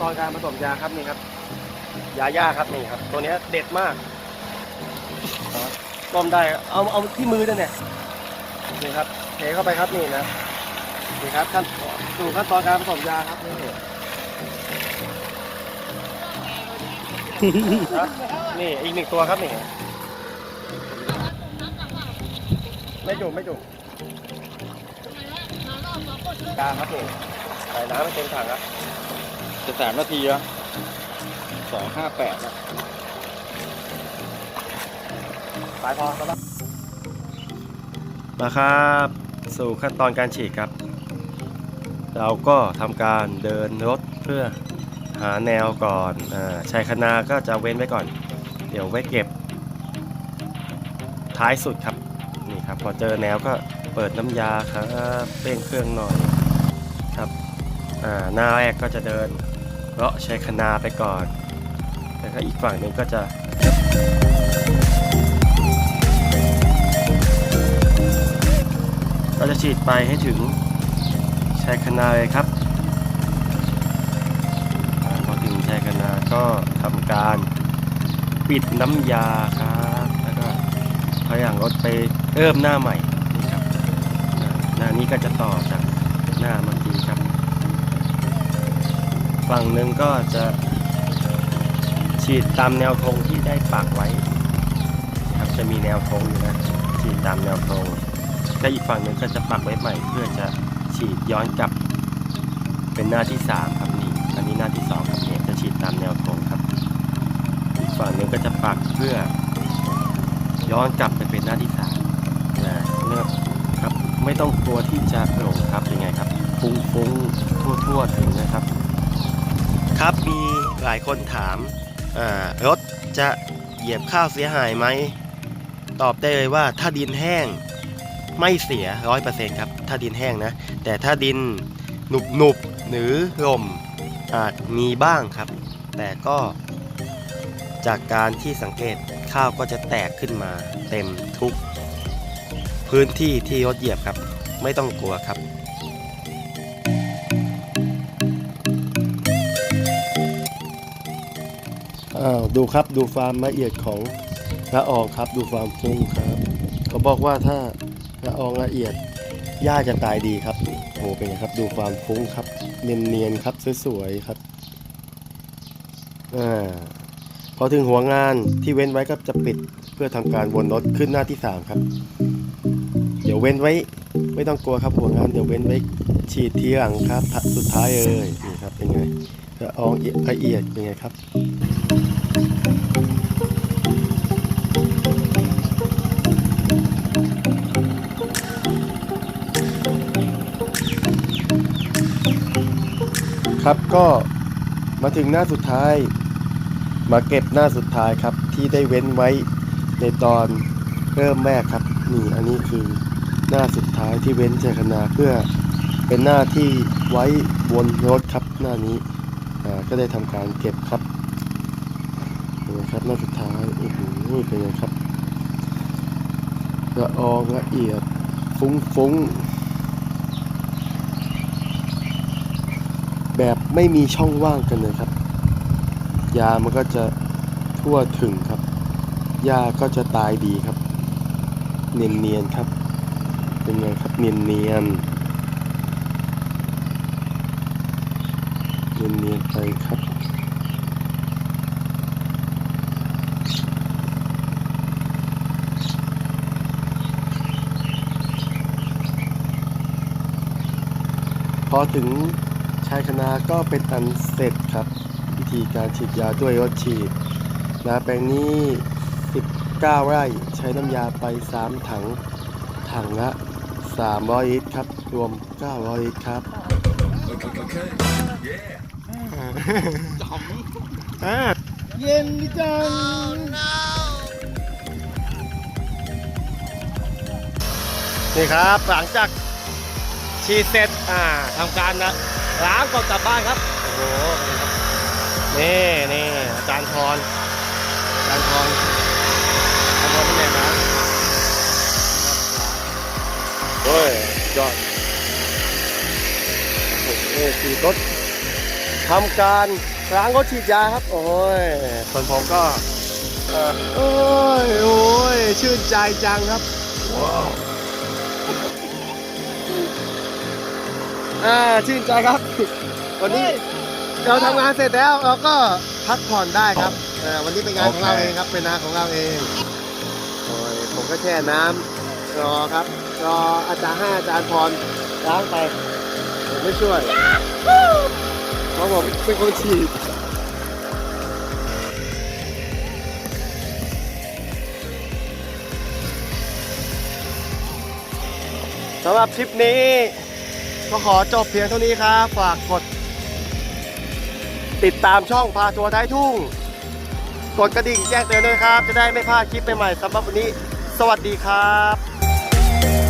ตอนการผสมยาครับนี่ครับ ยาย่าครับนี่ครับ ตัวนี้เด็ดมากต้มได้เอาเอาที่มือนั่นเนี่ยนี่ครับเทเข้าไปครับนี่นะนี่ครับขั้นสู่ขั้นตอนการผสมยาครับนี่นี่อีกหนึ่งตัวครับนี่ไม่จุ่มไม่จุ่มกาครับนี่ใส่น้ำให้เต็มถังครับ จะสามนาทีแล้วสองห้าแปดแล้วไปพอแล้วมาครับ สู่ขั้นตอนการฉีดครับ เราก็ทำการเดินรถเพื่อหาแนวก่อนอชายคนาก็จะเว้นไว้ก่อน เดี๋ยวไว้เก็บ ท้ายสุดครับ นี่ครับ พอเจอแนวก็เปิดน้ำยาครับเร่งเครื่องหน่อยครับหน้าแรกก็จะเดิน เลาะชายคนาไปก่อน แล้วก็อีกฝั่งหนึ่งก็จะเราจะฉีดไปให้ถึงชายคนาเลยครับพอถึงชายคนาก็ทำการปิดน้ำยาครับ แล้วก็พยายามรถไปเริ่มหน้าใหม่นี่ครับ หน้านี้ก็จะต่อจากหน้ามื่อกี้ครับ ฝั่งหนึ่งก็จะฉีดตามแนวธงที่ได้ปักไว้ครับจะมีแนวธงอยู่นะฉีดตามแนวธงและอีกฝั่งหนึ่งก็จะปักไว้ใหม่เพื่อจะฉีดย้อนกลับ เป็นหน้าที่3ครับนี่อันนี้หน้าที่2ครับเนี่ยจะฉีดตามแนวธงครับ อีกฝั่งหนึ่งก็จะปักเพื่อ ย้อนกลับไปเป็นหน้าที่3นะเลือกครับไม่ต้องกลัวที่จะหลงครับยังไงครับฟุ้งฟุ้งทั่วทั่วๆถึงนะครับ ครับมีหลายคนถามรถจะเหยียบข้าวเสียหายไหม ตอบได้เลยว่าถ้าดินแห้งไม่เสียร้อยเปอร์เซ็นต์ครับ ถ้าดินแห้งนะ แต่ถ้าดินหนุบหนุบหรือลมอาจมีบ้างครับ แต่ก็จากการที่สังเกตข้าวก็จะแตกขึ้นมาเต็มทุก พื้นที่ที่รถเหยียบครับ ไม่ต้องกลัวครับ อ้าวดูครับดูความละเอียดของละอองครับ ดูความฟุ้งครับเขาบอกว่าถ้าละอองละเอียดหญ้าจะตายดีครับโอ้โหเป็นไงครับ ดูความฟุ้งครับ เนียนๆครับสวยๆครับอ่าพอถึงหัวงานที่เว้นไว้ก็จะปิดเพื่อทำการวนรถขึ้นหน้าที่สามครับ เดี๋ยวเว้นไว้ ไม่ต้องกลัวครับหัวงานเดี๋ยวเว้นไว้ฉีดทีหลังครับสุดท้ายเลยนี่ครับเป็นไง ละอองละเอียดเป็นไงครับครับก็มาถึงหน้าสุดท้าย มาเก็บหน้าสุดท้ายครับที่ได้เว้นไว้ในตอนเริ่มแรกครับนี่อันนี้คือหน้าสุดท้ายที่เว้นเจคณาเพื่อเป็นหน้าที่ไว้บนรถครับหน้านี้ ก็ได้ทำการเก็บครับเป็นไงครับหน้าสุดท้ายโอ้โหเป็นไงครับละอองละเอียดฟุ้งฟุ้งๆแบบไม่มีช่องว่างกันเลยครับ ยามันก็จะทั่วถึงครับหญ้าก็จะตายดีครับ เนียนเนียนๆครับ เป็นไงครับเนียนเนียน เนียนๆไปครับพอถึงชายคณาก็เป็นอันเสร็จครับ วิธีการฉีดยาด้วยรถฉีดนาแปลงนี้ 19 ไร่ใช้น้ำยาไป 3 ถัง ถังละ 300 ลิตรครับ รวม 900 ลิตรครับอ่า เย็นจังนี่ครับหลังจากฉีดเสร็จอ่าทำการนะล้างก่อนกลับบ้านครับโอ้โหนี่นี่อาจารย์ทรอาจารย์ทรอาจารย์ทรเป็นไงนะโอ้ยยอดโอ้โหขี่รถ ทำการล้างรถฉีดยาครับ โอ้ยส่วนผมก็เอ่อโอ้ยโอ้ยชื่นใจจังครับอ่าชื่นใจครับ วันนี้เราทำงานเสร็จแล้วเราก็พักผ่อนได้ครับอ่าวันนี้เป็นงานของเราเองครับ เป็นงานของเราเองโอ้ยผมก็แช่น้ำรอครับ รออาจารย์ให้อาจารย์พรล้างไปผมไม่ช่วย เพราะผมเป็นคนฉีดสำหรับคลิปนี้ ก็ขอจบเพียงเท่านี้ครับ ฝากกด ติดตามช่องพาทัวร์ท้ายทุ่ง กดกระดิ่งแจ้งเตือนด้วยครับ จะได้ไม่พลาดคลิปใหม่ๆสำหรับวันนี้ สวัสดีครับ